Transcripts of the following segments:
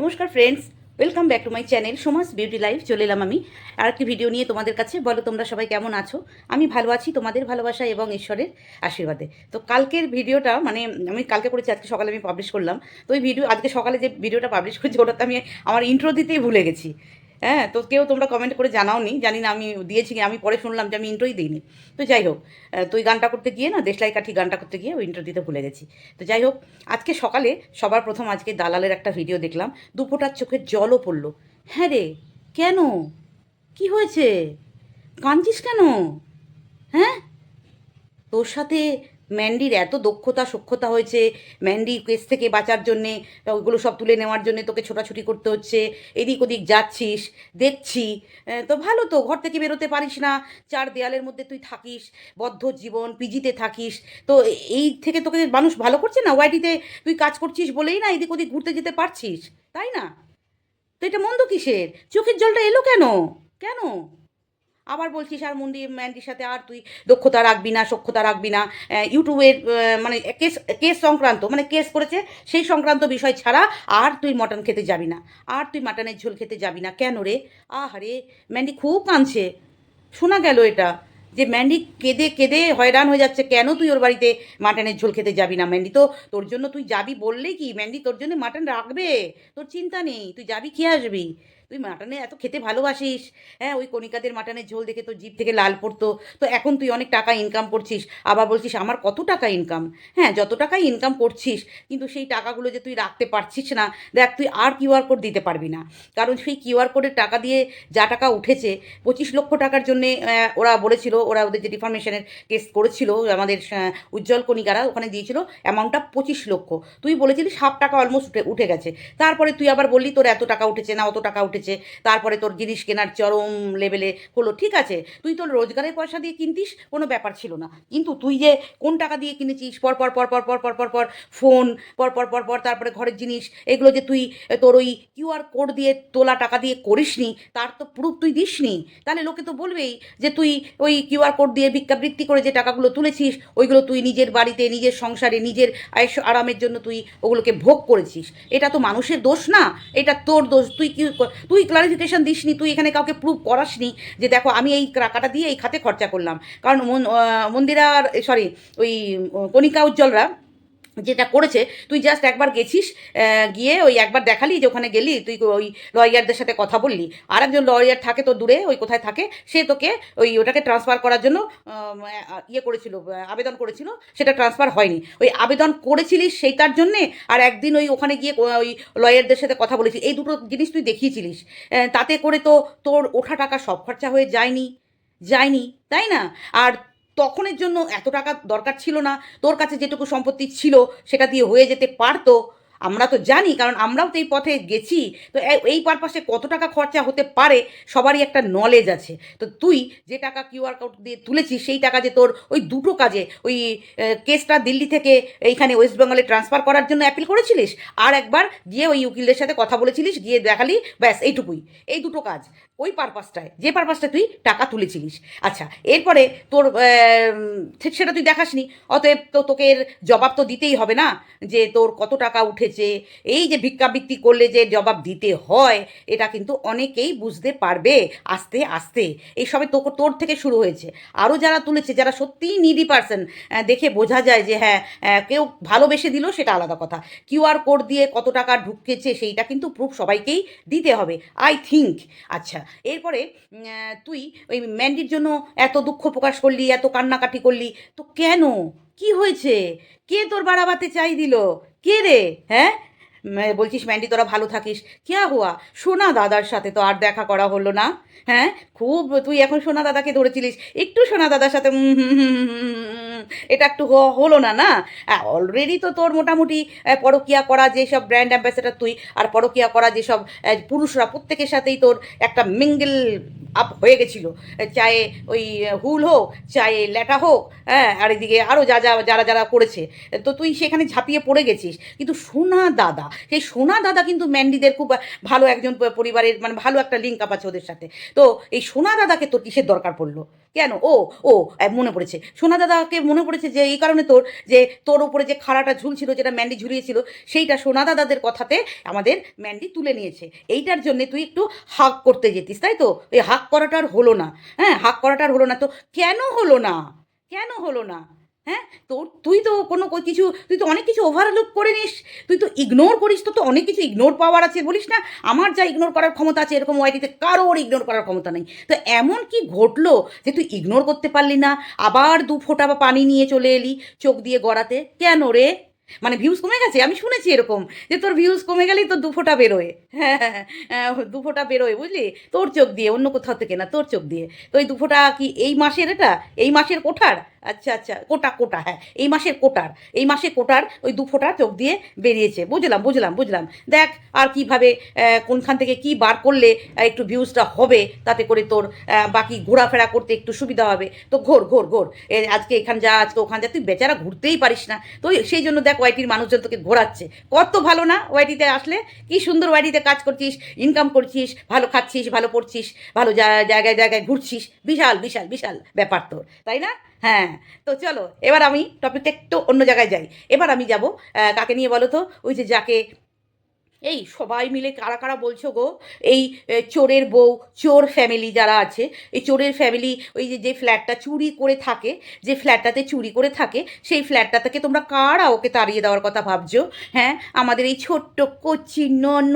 নমস্কার friends welcome back to my channel Soma's beauty life চলে এলাম আমি। আর একটি ভিডিও নিয়ে তোমাদের কাছে। বলো তোমরা সবাই কেমন আছো? আমি ভালো আছি, তোমাদের ভালোবাসা এবং ঈশ্বরের আশীর্বাদে। তো কালকের ভিডিওটা মানে আমি কালকে করেছি, আজকে সকালে আমি পাবলিশ করলাম। তো ওই ভিডিও আজকে সকালে যে ভিডিওটা পাবলিশ করেছি, ওটাতে আমি আমার ইন্ট্রো দিতেই ভুলে গেছি। হ্যাঁ তো কেউ তোমরা কমেন্ট করে জানাওনি। জানি না আমি দিয়েছি আমি পরে শুনলাম যে আমি ইন্ট্রোই দিইনি। তো যাই হোক তো ওই গানটা করতে গিয়ে না, দেশলাই কাঠি গানটা করতে গিয়ে ওই ইন্ট্রো দিতে ভুলে গেছি। তো যাই হোক, আজকে সকালে সবার প্রথম আজকে দালালের একটা ভিডিও দেখলাম। দুপোটার চোখে জলও পড়ল। হ্যাঁ রে, কেন? কি হয়েছে? কাঁদছিস কেন? হ্যাঁ? তোর সাথে ম্যান্ডির এত দক্ষতা, সক্ষতা হয়েছে ম্যান্ডি কেস থেকে বাঁচার জন্যে ওইগুলো সব তুলে নেওয়ার জন্য তোকে ছোটাছুটি করতে হচ্ছে, এদিক ওদিক যাচ্ছিস, দেখছি তো ভালো তো, ঘর থেকে বেরোতে পারিস না, চার দেয়ালের মধ্যে তুই থাকিস, বদ্ধ জীবন পিজিতে থাকিস, তো এই থেকে তোকে মানুষ ভালো করছে না? ওয়াইটিতে তুই কাজ করছিস বলেই না এদিক ওদিক ঘুরতে যেতে পারছিস? তাই না? তো এটা মন্দ কিসের? চোখের জলটা এলো কেন? কেন? আবার বলছিস আর মন্দি ম্যান্ডির সাথে আর তুই দক্ষতা রাখবি না, সক্ষতা রাখবি না। ইউটিউবের মানে কেস কেস সংক্রান্ত মানে কেস করেছে, সেই সংক্রান্ত বিষয় ছাড়া আর তুই মটন খেতে যাবি না। আর তুই মাটনের ঝোল খেতে যাবি না। কেন রে? আহারে, ম্যান্ডি খুব কাঁদছে। শোনা গেল এটা, যে ম্যান্ডি কেঁদে কেঁদে হয়রান হয়ে যাচ্ছে, কেন তুই ওর বাড়িতে মাটনের ঝোল খেতে যাবি না? ম্যান্ডি তো তোর জন্য, তুই যাবি বললেই কি? ম্যান্ডি তোর জন্য মাটন রাখবে? তোর চিন্তা নেই, তুই যাবি খেয়ে আসবি। তুই মাটনে এত খেতে ভালোবাসিস। হ্যাঁ ওই কণিকাদের মাটনের ঝোল দেখে তোর জিভ থেকে লাল পড়তো। তো এখন তুই অনেক টাকা ইনকাম করছিস। আবার বলছিস, আমার কত টাকা ইনকাম হ্যাঁ যত টাকাই ইনকাম করছিস, কিন্তু সেই টাকাগুলো যে তুই রাখতে পারছিস না, দেখ তুই আর কিউআর কোড দিতে পারবি না। কারণ সেই কিউআর কোডের টাকা দিয়ে যা টাকা উঠেছে, পঁচিশ লক্ষ টাকার জন্যে ওরা বলেছিল, ওরা ওদের যে ডিফরমেশনের কেস করেছিল, আমাদের উজ্জ্বল কণিকারা, ওখানে দিয়েছিল অ্যামাউন্টটা পঁচিশ লক্ষ। তুই বলেছিলি সাত টাকা অলমোস্ট উঠে উঠে গেছে। তারপরে তুই আবার বললি, তোর এত টাকা উঠেছে, না, অত টাকা উঠেছে। তারপরে তোর জিনিস কেনার চরম লেভেলে হলো ঠিক আছে তুই তোর রোজগারের পয়সা দিয়ে কিনতিস কোনো ব্যাপার ছিল না কিন্তু তুই যে কোন টাকা দিয়ে কিনেছিস পর পর পর পর পর পর পর পর ফোন পর পর পর পর তারপরে ঘরের জিনিস এগুলো যে তুই তোর ওই কিউআর কোড দিয়ে তোলা টাকা দিয়ে করিসনি তার তো প্রুফ তুই দিসনি তাহলে লোকে তো বলবেই যে তুই ওই কিউআর কোড দিয়ে ভিক্ষাবৃত্তি করে যে টাকাগুলো তুলেছিস ওইগুলো তুই নিজের বাড়িতে নিজের সংসারে নিজের আয়স আরামের জন্য তুই ওগুলোকে ভোগ করেছিস এটা তো মানুষের দোষ না এটা তোর দোষ তুই কি তুই ক্লারিফিকেশন দিসনি, তুই এখানে কাউকে প্রুভ করাসনি যে দেখো আমি এই টাকাটা দিয়ে এই খাতে খরচা করলাম। কারণ মন- মন্দিরার সরি ওই কণিকা উজ্জ্বলরা যেটা করেছে, তুই জাস্ট একবার গেছিস গিয়ে ওই একবার দেখালি যে ওখানে গেলি, তুই ওই লয়ারদের সাথে কথা বললি। আর একজন লয়ার থাকে তো দূরে, ওই কোথায় থাকে, সে তোকে ওই ওটাকে ট্রান্সফার করার জন্য ইয়ে করেছিল আবেদন করেছিল, সেটা ট্রান্সফার হয়নি। ওই আবেদন করেছিলিস সেইটার জন্যে, আর একদিন ওই ওখানে গিয়ে ওই লয়ারদের সাথে কথা বলেছিস এই দুটো জিনিস তুই দেখিয়েছিলিস তাতে করে তো তোর ওঠা টাকা সব খরচা হয়ে যায়নি যায়নি, তাই না? আর তখনের জন্য এত টাকা দরকার ছিল না। তোর কাছে যেটুকু সম্পত্তি ছিল, সেটা দিয়ে হয়ে যেতে পারতো। আমরা তো জানি, কারণ আমরাও তো এই পথে গেছি। তো এই পারপাসে কত টাকা খরচা হতে পারে, সবারই একটা নলেজ আছে। তো তুই যে টাকা কিউআর কোড দিয়ে তুলেছিস, সেই টাকা যে তোর ওই দুটো কাজে, ওই কেসটা দিল্লি থেকে এইখানে ওয়েস্ট বেঙ্গলে ট্রান্সফার করার জন্য অ্যাপিল করেছিলিস, আর একবার গিয়ে ওই উকিলদের সাথে কথা বলেছিলিস, গিয়ে দেখালি, ব্যাস, এইটুকুই। এই দুটো কাজ। ওই পারপাসটায় যে পারপাসটায় তুই টাকা তুলেছিলিস। আচ্ছা এরপরে তোর সেটা তুই দেখাসনি। অতএব তো তোকে এর জবাব তো দিতেই হবে না, যে তোর কত টাকা উঠেছে। এই যে ভিক্ষাবৃত্তি করলে যে জবাব দিতে হয়, এটা কিন্তু অনেকেই বুঝতে পারবে আস্তে আস্তে। এই সবে তো তোর থেকে শুরু হয়েছে। আরও যারা তুলেছে, যারা সত্যিই নিডি পার্সন দেখে বোঝা যায় যে হ্যাঁ কেউ ভালোবেসে দিল, সেটা আলাদা কথা। কিউআর কোড দিয়ে কত টাকা ঢুকেছে, সেইটা কিন্তু প্রুফ সবাইকেই দিতে হবে আই থিঙ্ক আচ্ছা এরপরে তুই ওই ম্যান্ডির জন্য এত দুঃখ প্রকাশ করলি, এত কান্নাকাটি করলি, তো কেন? কি হয়েছে? কে তোর বাড়াবাতে চাই দিল? কে রে? হ্যাঁ? বলছিস, ম্যান্ডি, তোরা ভালো থাকিস। কে হুয়া? সোনা দাদার সাথে তো আর দেখা করা হলো না হ্যাঁ? খুব, তুই এখন সোনা দাদাকে ধরেছিলিস। একটু সোনা দাদার সাথে এটা একটু হলো না না? অলরেডি তো তোর মোটামুটি পরকিয়া করা যেসব ব্র্যান্ড অ্যাম্বাসেডার তুই আর পরকিয়া করা যেসব পুরুষরা প্রত্যেকের সাথেই তোর একটা মিঙ্গেল আপ হয়ে গেছিল। চায়ে ওই হুল হোক, চায়ে ল্যাটা হোক হ্যাঁ আর এদিকে আরও যা যা, যারা যারা করেছে তো তুই সেখানে ঝাঁপিয়ে পড়ে গেছিস। কিন্তু সোনা দাদা, সেই সোনা দাদা কিন্তু ম্যান্ডিদের খুব ভালো একজন পরিবারের মানে ভালো একটা লিঙ্ক আপ আছে ওদের সাথে। তো এই সোনা দাদাকে তোর কিসের দরকার পড়ল? কেন? ও ও মনে পড়েছে। সোনা দাদাকে মনে পড়েছে যে, এই কারণে তোর, যে, তোর ওপরে যে খাড়াটা ঝুলছিল, যেটা ম্যান্ডি ঝুলিয়েছিল, সেইটা সোনা দাদাদের কথাতে আমাদের ম্যান্ডি তুলে নিয়েছে। এইটার জন্যে তুই একটু হাক করতে যেতিস, তাই তো? এই হাক করাটা আর হলো না। হ্যাঁ হাক করাটা আর হলো না। তো কেন হলো না? কেন হলো না? হ্যাঁ? তোর তুই তো কোনো কিছু তুই তো অনেক কিছু ওভারলুক করে নিস। তুই তো ইগনোর করিস তো তো অনেক কিছু ইগনোর পাওয়ার আছে বলিস না? আমার যা ইগনোর করার ক্ষমতা আছে এরকম ওয়াইটিতে কারোর ইগনোর করার ক্ষমতা নেই। তো এমন কি ঘটলো যে তুই ইগনোর করতে পারলি না? আবার দু ফোঁটা বা পানি নিয়ে চলে এলি চোখ দিয়ে গড়াতে? কেন রে? মানে ভিউজ কমে গেছে? আমি শুনেছি এরকম যে তোর ভিউজ কমে গেলেই তোর দু ফোঁটা বেরোয়। হ্যাঁ হ্যাঁ, হ্যাঁ, দু ফোঁটা বেরোয় বুঝলি? তোর চোখ দিয়ে অন্য কোথাও থেকে না তোর চোখ দিয়ে। তো এই দু ফোঁটা কি এই মাসের এটা? এই মাসের কোঠার? আচ্ছা আচ্ছা কোটা কোটা হ্যাঁ এই মাসের কোটার, এই মাসে কোটার ওই দু ফোঁটা চোখ দিয়ে বেরিয়েছে, বুঝলাম বুঝলাম বুঝলাম। দেখ, আর কীভাবে কোনখান থেকে কি বার করলে একটু ভিউজটা হবে, তাতে করে তোর বাকি ঘোরাফেরা করতে একটু সুবিধা হবে। তো ঘোর ঘোর ঘোর আজকে এখান যা, আজকে ওখান যা, তুই বেচারা ঘুরতেই পারিস না। তো সেই জন্য দেখ ওয়াইটির মানুষজন তোকে ঘোরাচ্ছে। কত ভালো না ওয়াইটিতে আসলে? কি সুন্দর ওয়াইটিতে কাজ করছিস ইনকাম করছিস, ভালো খাচ্ছিস, ভালো পড়ছিস, ভালো জায়গায় জায়গায় ঘুরছিস। বিশাল বিশাল বিশাল ব্যাপার তোর, তাই না? হ্যাঁ তো চলো, এবার আমি টপিকটা একটু অন্য জায়গায় যাই। এবার আমি যাব কাকে নিয়ে বলো তো? ওই যে যাকে এই সবাই মিলে কারা কারা বলছো গো? এই চোরের বউ চোর ফ্যামিলি যারা আছে এই চোরের ফ্যামিলি ওই যে যে ফ্ল্যাটটা চুরি করে থাকে যে ফ্ল্যাটটাতে চুরি করে থাকে সেই ফ্ল্যাটটা থেকে তোমরা কারা ওকে তাড়িয়ে দেওয়ার কথা ভাবছ? হ্যাঁ আমাদের এই ছোট্ট কচি নন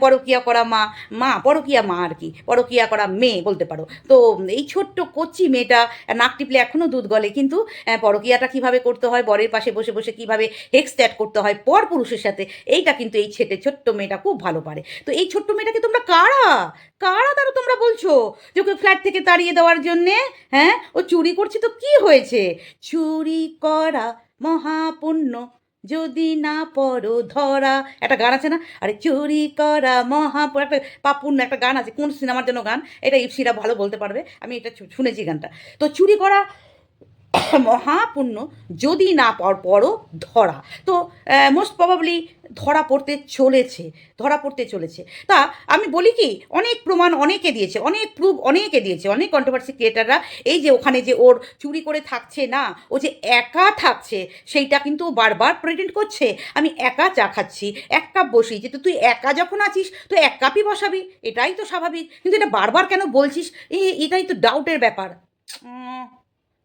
পরকিয়া করা মা মা পরকিয়া মা আর কি পরকিয়া করা মেয়ে বলতে পারো। তো এই ছোট্ট কচি মেয়েটা নাক টিপলে এখনও দুধ গলে কিন্তু আহ, পরকিয়াটা কীভাবে করতে হয় বরের পাশে বসে বসে কীভাবে হেক্স করতে হয় পর পুরুষের সাথে এইটা কিন্তু এই ছেটে ছোট্ট মেয়েটা খুব ভালো পারে। তো এই ছোট্ট মেয়েটাকে তোমরা কারা? কারা তারা তোমরা বলছো যে ওকে ফ্ল্যাট থেকে তাড়িয়ে দেওয়ার জন্যে? হ্যাঁ? ও চুরি করছে তো কি হয়েছে? চুরি করা মহাপুণ্য যদি না পড়ো ধরা। একটা গান আছে না? আরে চুরি করা মহা একটা পাপুণ্য একটা গান আছে। কোন সিনেমার জন্য গান? এটা ইপসিরা ভালো বলতে পারবে। আমি এটা শুনেছি গানটা। তো চুরি করা মহাপুণ্য যদি না পর পড়ো ধরা। তো মোস্ট প্রবাবলি ধরা পড়তে চলেছে, ধরা পড়তে চলেছে। তা, আমি বলি কি, অনেক প্রমাণ অনেকে দিয়েছে, অনেক প্রুফ অনেকে দিয়েছে, অনেক কন্ট্রোভার্সি ক্রিয়েটাররা এই যে ওখানে যে ওর চুরি করে থাকছে না, ও যে একা থাকছে, সেইটা কিন্তু বারবার প্রেজেন্ট করছে। আমি একা চা খাচ্ছি, এক কাপ বসি, যে তুই একা যখন আছিস, তো এক কাপই বসাবি, এটাই তো স্বাভাবিক। কিন্তু এটা বারবার কেন বলছিস? এটাই তো ডাউটের ব্যাপার।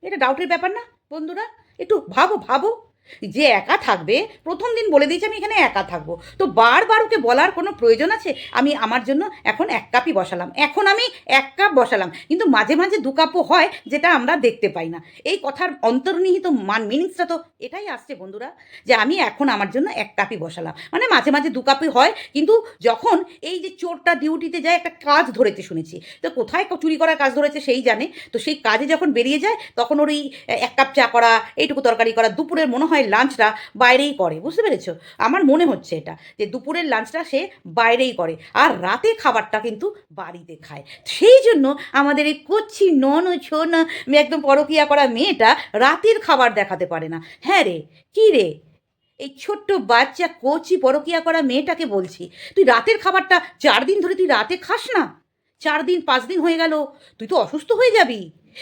এটা ডাউটের ব্যাপার না বন্ধুরা। একটু ভাবো ভাবো। যে একা থাকবে, প্রথম দিন বলে দিয়েছে আমি এখানে একা থাকব। তো বারবার ওকে বলার কোনো প্রয়োজন আছে? আমি আমার জন্য এখন এক কাপই বসালাম। এখন আমি এক কাপ বসালাম। কিন্তু মাঝে মাঝে দু কাপও হয় যেটা আমরা দেখতে পাই না। এই কথার অন্তর্নিহিত মান মিনিংসটা তো এটাই আসছে বন্ধুরা, যে আমি এখন আমার জন্য এক কাপই বসালাম। মানে মাঝে মাঝে দু কাপই হয়, কিন্তু যখন এই যে চোরটা ডিউটিতে যায়, একটা কাজ ধরেছে শুনেছি। তো কোথায় চুরি করার কাজ ধরেছে সেই জানে। তো সেই কাজে যখন বেরিয়ে যায়, তখন ওর এই এক কাপ চা করা, এইটুকু তরকারি করা, দুপুরের মনে হয় লাঞ্চটা বাইরেই করে, বুঝতে পেরেছ? আমার মনে হচ্ছে এটা, যে দুপুরের লাঞ্চটা সে বাইরেই করে আর রাতে খাবারটা কিন্তু বাড়িতে খায়। সেই জন্য আমাদের এই কচ্ছি নন ছোন একদম পরকিয়া করা মেয়েটা রাতের খাবার দেখাতে পারে না। হ্যাঁ রে, কী রে? এই ছোট্ট বাচ্চা কচি পরকিয়া করা মেয়েটাকে বলছি, তুই রাতের খাবারটা চার দিন ধরে তুই রাতে খাস না? চার দিন, পাঁচ দিন হয়ে গেল, তুই তো অসুস্থ হয়ে যাবি,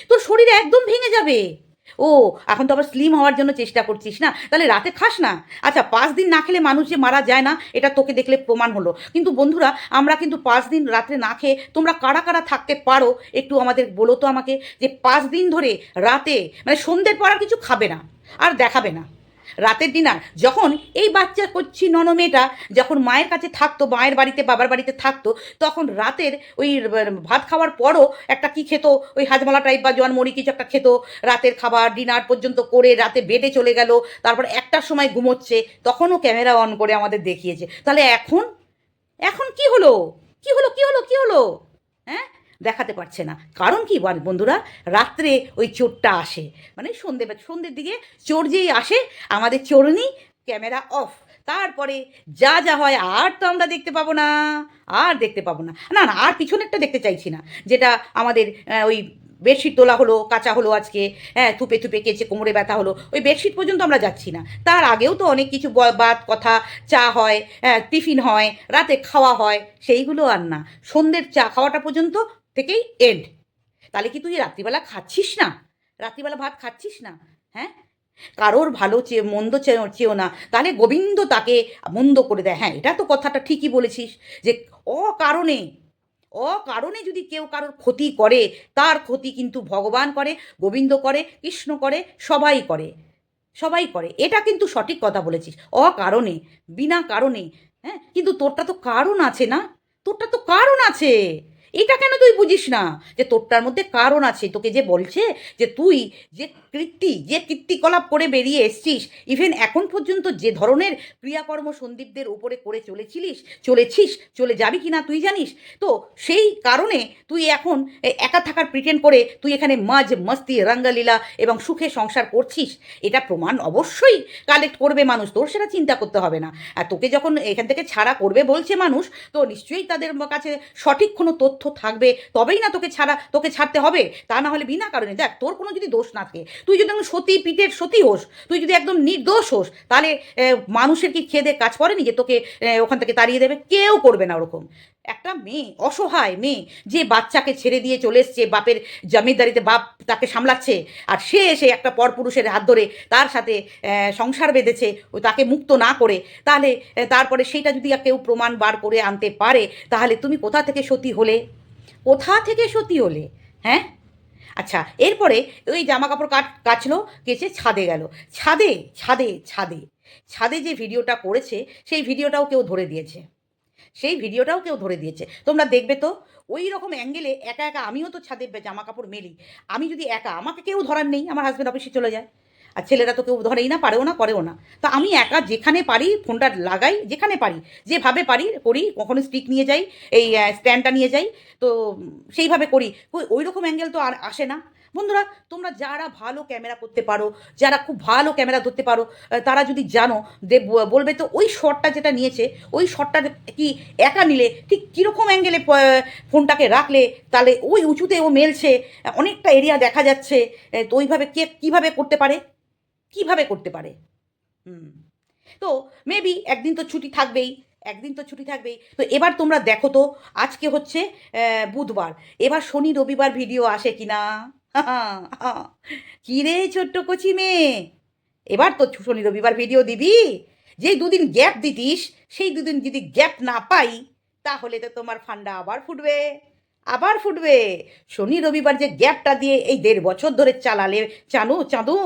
তোর শরীর একদম ভেঙে যাবে। ও, এখন তো আবার স্লিম হওয়ার জন্য চেষ্টা করছিস না? তাহলে রাতে খাস না? আচ্ছা পাঁচ দিন না খেলে মানুষ যে মারা যায় না, এটা তোকে দেখলে প্রমাণ হলো। কিন্তু বন্ধুরা, আমরা কিন্তু পাঁচ দিন রাত্রে না খেয়ে তোমরা কারা কারা থাকতে পারো, একটু আমাদের বলো তো আমাকে যে পাঁচ দিন ধরে রাতে মানে সন্ধ্যের পর আর কিছু খাবে না, আর দেখাবে না। রাতের ডিনার যখন এই বাচ্চা করছি নন মেয়েটা যখন মায়ের কাছে থাকতো, মায়ের বাড়িতে, বাবার বাড়িতে থাকতো, তখন রাতের ওই ভাত খাওয়ার পরও একটা কি খেত? ওই হাজমালা টাইপ বা জোয়ানমুড়ি কিছু একটা খেত। রাতের খাবার ডিনার পর্যন্ত করে রাতে বেডে চলে গেল, তারপর একটার সময় ঘুমোচ্ছে, তখনও ক্যামেরা অন করে আমাদের দেখিয়েছে। তাহলে এখন? এখন কি হলো? কি হলো? কি হলো? কি হলো? হ্যাঁ? দেখাতে পারছে না। কারণ কি বন্ধুরা? রাত্রে ওই চোরটা আসে। মানে সন্ধে সন্ধ্যের দিকে চোর যেই আসে, আমাদের চোরনি ক্যামেরা অফ। তারপরে যা যা হয় আর তো আমরা দেখতে পাবো না। আর দেখতে পাবো না। না না, আর পিছনেরটা দেখতে চাইছি না। যেটা আমাদের ওই বেডশিট তোলা হলো, কাঁচা হলো আজকে। হ্যাঁ থুপে থুপে কেচে কোমরে ব্যথা হলো। ওই বেডশিট পর্যন্ত আমরা যাচ্ছি না। তার আগেও তো অনেক কিছু ব- বাত কথা, চা হয় হ্যাঁ টিফিন হয়, রাতে খাওয়া হয়, সেইগুলো আর না। সন্ধ্যের চা খাওয়াটা পর্যন্ত থেকেই এন্ড তাহলে কি তুই রাত্রিবেলা খাচ্ছিস না? রাত্রিবেলা ভাত খাচ্ছিস না? হ্যাঁ? কারোর ভালো চেয়ে, মন্দ চেয়েও না। তাহলে গোবিন্দ তাকে মন্দ করে দেয়। হ্যাঁ এটা তো কথাটা ঠিকই বলেছিস যে অকারণে অকারণে যদি কেউ কারোর ক্ষতি করে, তার ক্ষতি কিন্তু ভগবান করে, গোবিন্দ করে, কৃষ্ণ করে, সবাই করে। সবাই করে। এটা কিন্তু সঠিক কথা বলেছিস। অকারণে, বিনা কারণে। হ্যাঁ? কিন্তু তোরটা তো কারণ আছে না? তোরটা তো কারণ আছে। এটা কেন তুই বুঝিস না? যে তোরটার মধ্যে কারণ আছে, তোকে যে বলছে যে তুই যে কীর্তি যে কীর্তিকলাপ করে বেরিয়ে এসছিস ইভেন এখন পর্যন্ত যে ধরনের ক্রিয়াকর্ম সন্দীপদের উপরে করে চলেছিলিস, চলেছিস, চলে যাবি কি না তুই জানিস? তো সেই কারণে তুই এখন একা থাকার প্রিটেন্ড করে তুই এখানে মাঝ মস্তি রঙ্গলীলা এবং সুখে সংসার করছিস। এটা প্রমাণ অবশ্যই কালেক্ট করবে মানুষ। তোর সেটা চিন্তা করতে হবে না। আর তোকে যখন এখান থেকে ছাড়া করবে বলছে মানুষ, তো নিশ্চয়ই তাদের কাছে সঠিক কোনো তথ্য থাকবে, তবেই না তোকে ছাড়া, তোকে ছাড়তে হবে। তা না হলে বিনা কারণে, দেখ, তোর কোনো যদি দোষ না থাকে, তুই যদি একদম সতী পিঠের সতী হোস, তুই যদি একদম নির্দোষ হোস, তাহলে মানুষের কি খেয়ে দেয়ে কাজ করেনি যে তোকে ওখান থেকে তাড়িয়ে দেবে? কেউ করবে না ওরকম। একটা মেয়ে, অসহায় মেয়ে, যে বাচ্চাকে ছেড়ে দিয়ে চলে এসছে, বাপের জমিদারিতে বাপ তাকে সামলাচ্ছে, আর সে এসে একটা পরপুরুষের হাত ধরে তার সাথে সংসার বেঁধেছে, ও তাকে মুক্ত না করে, তাহলে তারপরে সেইটা যদি কেউ প্রমাণ বার করে আনতে পারে, তাহলে তুমি কোথা থেকে সতী হলে? কোথা থেকে সতী হলে? হ্যাঁ? আচ্ছা এরপরে ওই জামা কাপড় কাট, কাচলো, কেচে ছাদে গেল। ছাদে ছাদে ছাদে ছাদে যে ভিডিওটা করেছে, সেই ভিডিওটাও কেউ ধরে দিয়েছে। সেই ভিডিওটাও কেউ ধরে দিয়েছে। তোমরা দেখবে তো ওই রকম অ্যাঙ্গেলে একা একা আমিও তো ছাদে জামা কাপড় মেলি। আমি যদি একা, আমাকে কেউ ধরার নেই, আমার হাজব্যান্ড অফিসে চলে যায়। আর ছেলেরা তো কেউ ধরেই না, পারেও না, করেও না। তা আমি একা যেখানে পারি, ফোনটা লাগাই, যেখানে পারি, যেভাবে পারি করি, কখনো স্টিক নিয়ে যাই, এই স্ট্যান্ডটা নিয়ে যাই, তো সেইভাবে করি। ওই- রকম অ্যাঙ্গেল তো আর আসে না। বন্ধুরা, তোমরা যারা ভালো ক্যামেরা করতে পারো, যারা খুব ভালো ক্যামেরা ধরতে পারো তারা যদি জানো যে বলবে তো ওই শটটা যেটা নিয়েছে, ওই শটটা কি একা নিলে, ঠিক কীরকম অ্যাঙ্গেলে ফোনটাকে রাখলে, তাহলে ওই উঁচুতে ও মেলছে, অনেকটা এরিয়া দেখা যাচ্ছে তো ওইভাবে কে, কীভাবে করতে পারে? কীভাবে করতে পারে? হুম। তো মেবি একদিন তো ছুটি থাকবেই, একদিন তো ছুটি থাকবেই। তো এবার তোমরা দেখো তো, আজকে হচ্ছে বুধবার। এবার শনি, রবিবার ভিডিও আসে কি না কী রে ছোট্ট কচি মেয়ে? এবার তো শনি, রবিবার ভিডিও দিবি? যেই দুদিন গ্যাপ দিতিস, সেই দুদিন যদি গ্যাপ না পাই, তাহলে তো তোমার ফান্ডা আবার ফুটবে আবার ফুটবে। শনি, রবিবার যে গ্যাপটা দিয়ে এই দেড় বছর ধরে চালালে চানু চাঁদু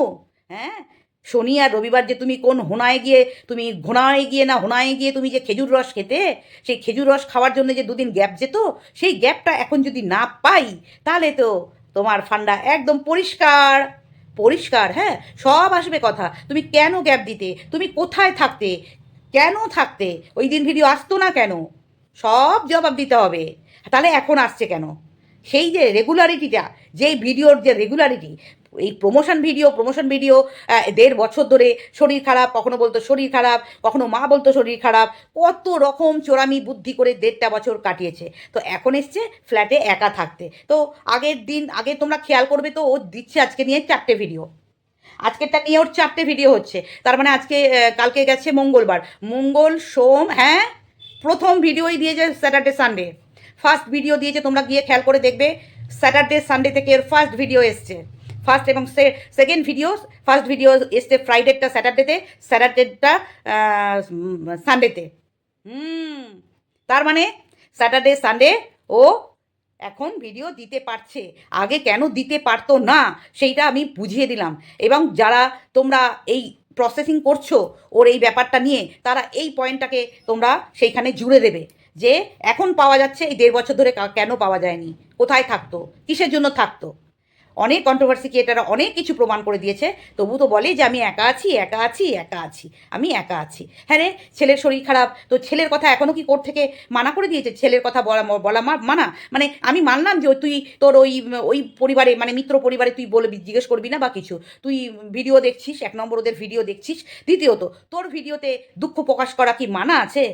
হ্যাঁ? শনি আর রবিবার যে তুমি কোন হোনায় গিয়ে, তুমি ঘোনায় গিয়ে না হোনায় গিয়ে তুমি যে খেজুর রস খেতে, সেই খেজুর রস খাওয়ার জন্য যে দুদিন গ্যাপ যেত, সেই গ্যাপটা এখন যদি না পাই, তাহলে তো তোমার ফান্ডা একদম পরিষ্কার পরিষ্কার হ্যাঁ? সব আসবে কথা। তুমি কেন গ্যাপ দিতে? তুমি কোথায় থাকতে? কেন থাকতে? ওই দিন ভিডিও আসতো না কেন? সব জবাব দিতে হবে। তাহলে এখন আসছে কেন? সেই যে রেগুলারিটিটা যেই ভিডিওর যে রেগুলারিটি এই প্রমোশন ভিডিও প্রমোশন ভিডিও দেড় বছর ধরে শরীর খারাপ, কখনো বলতো শরীর খারাপ, কখনো মা বলতো শরীর খারাপ, কত রকম চোরামি বুদ্ধি করে দেড়টা বছর কাটিয়েছে। তো এখন এসছে ফ্ল্যাটে একা থাকতে। তো আগের দিন, আগে তোমরা খেয়াল করবে তো, ও দিচ্ছে আজকে নিয়ে চারটে ভিডিও আজকেরটা নিয়ে ওর চারটে ভিডিও হচ্ছে। তার মানে আজকে কালকে গেছে মঙ্গলবার। মঙ্গল, সোম হ্যাঁ প্রথম ভিডিওই দিয়েছে স্যাটারডে সানডে ফার্স্ট ভিডিও দিয়েছে, তোমরা গিয়ে খেয়াল করে দেখবে স্যাটারডে সানডে থেকে এর ফার্স্ট ভিডিও এসছে। ফার্স্ট এবং সেকেন্ড ভিডিও ফার্স্ট ভিডিও এসছে ফ্রাইডেটা স্যাটারডেতে স্যাটারডেটা সানডেতে হুম। তার মানে স্যাটারডে সানডে ও এখন ভিডিও দিতে পারছে। আগে কেন দিতে পারতো না, সেইটা আমি বুঝিয়ে দিলাম। এবং যারা তোমরা এই প্রসেসিং করছ ওর এই ব্যাপারটা নিয়ে, তারা এই পয়েন্টটাকে তোমরা সেইখানে জুড়ে দেবে। যে এখন পাওয়া যাচ্ছে, এই দেড় বছর ধরে কেন পাওয়া যায়নি? কোথায় থাকতো? কিসের জন্য থাকতো? অনেক কন্ট্রোভার্সি ক্রিয়েটাররা অনেক কিছু প্রমাণ করে দিয়েছে। তবু তো বলে যে, আমি একা আছি একা আছি একা আছি, আমি একা আছি। হ্যাঁ রে, ছেলের শরীর খারাপ, তো ছেলের কথা এখনও কি কোর্ট থেকে মানা করে দিয়েছে? ছেলের কথা বলা বলা মানা? মানে আমি মানলাম যে, তুই তোর ওই ওই পরিবারে মানে মিত্র পরিবারে তুই বলবি, জিজ্ঞেস করবি না বা কিছু। তুই ভিডিও দেখছিস, এক নম্বর ওদের ভিডিও দেখছিস। দ্বিতীয়ত, তোর ভিডিওতে দুঃখ প্রকাশ করা কি মানা আছে?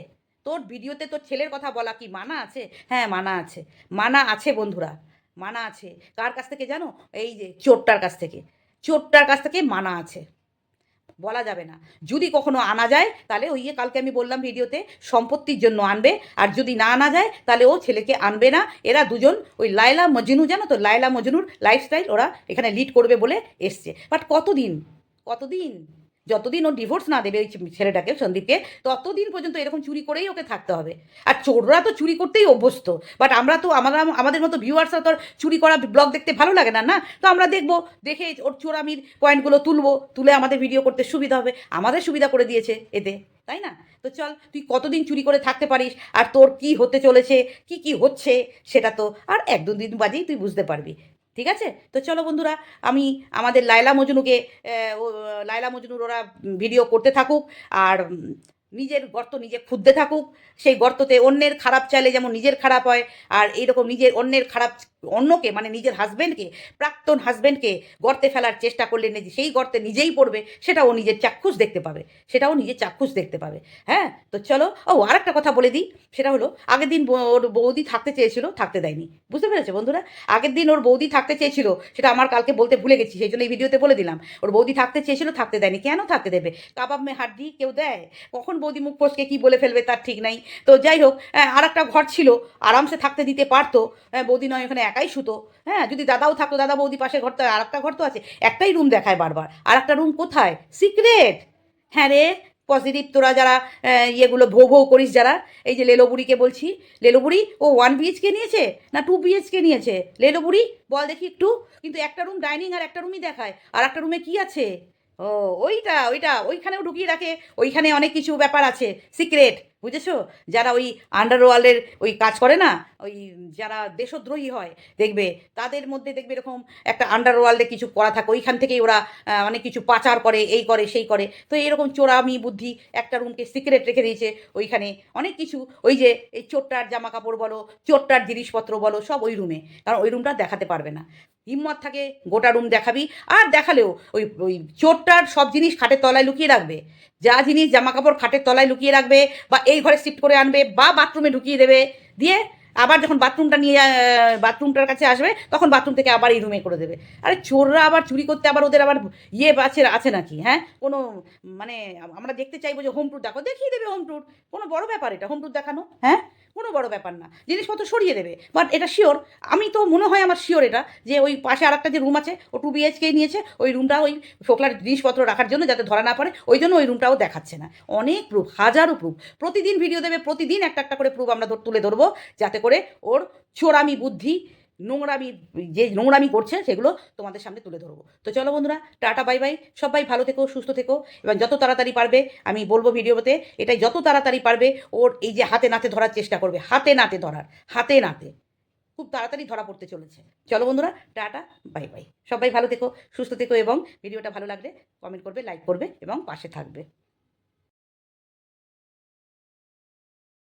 তোর ভিডিওতে তোর ছেলের কথা বলা কি মানা আছে? হ্যাঁ মানা আছে। মানা আছে বন্ধুরা। মানা আছে। কার কাছ থেকে জানো? এই যে চোরটার কাছ থেকে। চোরটার কাছ থেকে মানা আছে। বলা যাবে না। যদি কখনো আনা যায়, তাহলে ওই কালকে আমি বললাম ভিডিওতে, সম্পত্তির জন্য আনবে। আর যদি না আনা যায়, তাহলে ও ছেলেকে আনবে না। এরা দুজন, ওই লাইলা মজনু, জানো তো? লাইলা মজনুর লাইফস্টাইল ওরা এখানে লিড করবে বলে এসছে। বাট কতদিন? কতদিন? যতদিন ও ডিভোর্স না দেবে ওই ছেলেটাকে, সন্দীপকে, ততদিন পর্যন্ত এরকম চুরি করেই ওকে থাকতে হবে। আর চোররা তো চুরি করতেই অভ্যস্ত। বাট আমরা তো, আমরা, আমাদের মতো ভিউয়ার্সরা তো চুরি করা ব্লগ দেখতে ভালো লাগে না না? তো আমরা দেখব, দেখে ওর চোরামির পয়েন্টগুলো তুলবো, তুলে আমাদের ভিডিও করতে সুবিধা হবে। আমাদের সুবিধা করে দিয়েছে এতে, তাই না? তো চল, তুই কতদিন চুরি করে থাকতে পারিস? আর তোর কি হতে চলেছে? কি কি হচ্ছে? সেটা তো আর এক দু দিন বাদেই তুই বুঝতে পারবি। ঠিক আছে? তো চলো বন্ধুরা, আমি আমাদের লায়লা মজনুকে লায়লা মজনুর ওরা ভিডিও করতে থাকুক। আর নিজের গর্ত নিজে খুঁজতে থাকুক, সেই গর্ততে অন্যের খারাপ চাইলে যেমন নিজের খারাপ হয়, আর এইরকম নিজের অন্যের খারাপ, অন্যকে মানে নিজের হাজব্যান্ডকে প্রাক্তন হাজব্যান্ডকে গর্তে ফেলার চেষ্টা করলে সেই গর্তে নিজেই পড়বে, সেটাও নিজের চাক্ষুষ দেখতে পাবে, সেটাও নিজের চাক্ষুষ দেখতে পাবে হ্যাঁ? তো চলো, ও আর একটা কথা বলে দিই, সেটা হলো, আগের দিন ওর বৌদি থাকতে চেয়েছিল, থাকতে দেয়নি, বুঝতে পেরেছ বন্ধুরা? আগের দিন ওর বৌদি থাকতে চেয়েছিল, সেটা আমার কালকে বলতে ভুলে গেছি, সেই জন্য এই ভিডিওতে বলে দিলাম, ওর বৌদি থাকতে চেয়েছিল, থাকতে দেয়নি, কেন থাকতে দেবে? কাবাব মে হাড্ডি কেউ দেয়? কখন বৌদি মুখ ফসকে কী বলে ফেলবে তার ঠিক নাই। তো যাই হোক আর একটা ঘর ছিল আরামসে থাকতে দিতে পারতো। হ্যাঁ, বৌদি নয় ওখানে একাই শুতো। হ্যাঁ যদি দাদাও থাকতো দাদা বৌদি পাশে ঘর তো আর একটা ঘর তো আছে একটাই রুম দেখায় বারবার। আর একটা রুম কোথায়? সিক্রেট হ্যাঁ রে পজিটিভ তোরা যারা ইয়েগুলো ভৌ ভৌ করিস যারা এই যে লেলোবুড়িকে বলছি। লেলোবুড়ি ও ওয়ান বিএইচকে নিয়েছে না টু বিএইচকে নিয়েছে? লেলোবুড়ি বল দেখি একটু। কিন্তু একটা রুম ডাইনিং আর একটা রুমই দেখায়। আর একটা রুমে কি আছে? ও, ওইটা ওইটা, ওইখানেও ঢুকিয়ে রাখে। ওইখানে অনেক কিছু ব্যাপার আছে। সিক্রেট, বুঝেছ? যারা ওই আন্ডারওয়ার্ল্ডের ওই কাজ করে না, ওই যারা দেশদ্রোহী হয়, দেখবে? তাদের মধ্যে দেখবে এরকম একটা আন্ডারওয়ার্ল্ডে কিছু করা থাকে। ওইখান থেকেই ওরা অনেক কিছু পাচার করে, এই করে, সেই করে। তো এরকম চোরামি বুদ্ধি একটা রুমকে সিক্রেট রেখে দিয়েছে ওইখানে। অনেক কিছু, ওই যে, এই চোরটার জামা কাপড় বলো, চোরটার জিনিসপত্র বলো, সব ওই রুমে। কারণ ওই রুমটা দেখাতে পারবে না। হিম্মত থাকে গোটা রুম দেখাবি। আর দেখালেও ওই ওই চোরটার সব জিনিস খাটের তলায় লুকিয়ে রাখবে। যা জিনিস জামা কাপড় খাটের তলায় লুকিয়ে রাখবে বা এই ঘরে শিফট করে আনবে বা বাথরুমে ঢুকিয়ে দেবে। দিয়ে আবার যখন বাথরুমটা নিয়ে বাথরুমটার কাছে আসবে, তখন বাথরুম থেকে আবার এই রুমে করে দেবে। আরে চোররা আবার চুরি করতে, আবার ওদের আবার ইয়ে আছে আছে নাকি হ্যাঁ? কোনো মানে আমরা দেখতে চাইব যে হোম ট্যুর দেখো দেখিয়ে দেবে হোম ট্যুর কোনো বড় ব্যাপার এটা হোম ট্যুর দেখানো হ্যাঁ? কোনো বড় ব্যাপার না। জিনিসপত্র সরিয়ে দেবে। বাট এটা শিওর আমি তো মনে হয় আমার শিওর এটা, যে ওই পাশে আর একটা যে রুম আছে, ও টু বিএইচকে নিয়েছে, ওই রুমটা ওই ফোকলার জিনিসপত্র রাখার জন্য যাতে ধরা না পড়ে, ওই জন্য ওই রুমটাও দেখাচ্ছে না। অনেক প্রুফ হাজারো প্রুফ প্রতিদিন ভিডিও দেবে, প্রতিদিন একটা একটা করে প্রুফ আমরা তুলে ধরবো, যাতে করে ওর চোরামি বুদ্ধি নোংরামি, যে নোংরামি করছে সেগুলো তোমাদের সামনে তুলে ধরবো। তো চলো বন্ধুরা, টাটা, বাই বাই। সবাই ভালো থেকো, সুস্থ থেকো। এবং যত তাড়াতাড়ি পারবে, আমি বলব ভিডিওতে, এটাই যত তাড়াতাড়ি পারবে, ওর এই যে হাতে নাতে ধরার চেষ্টা করবে, হাতে নাতে ধরার, হাতে নাতে। খুব তাড়াতাড়ি ধরা পড়তে চলেছে। চলো বন্ধুরা, টাটা, বাই বাই। সবাই ভালো থেকো, সুস্থ থেকো এবং ভিডিওটা ভালো লাগলে কমেন্ট করবে লাইক করবে এবং পাশে থাকবে।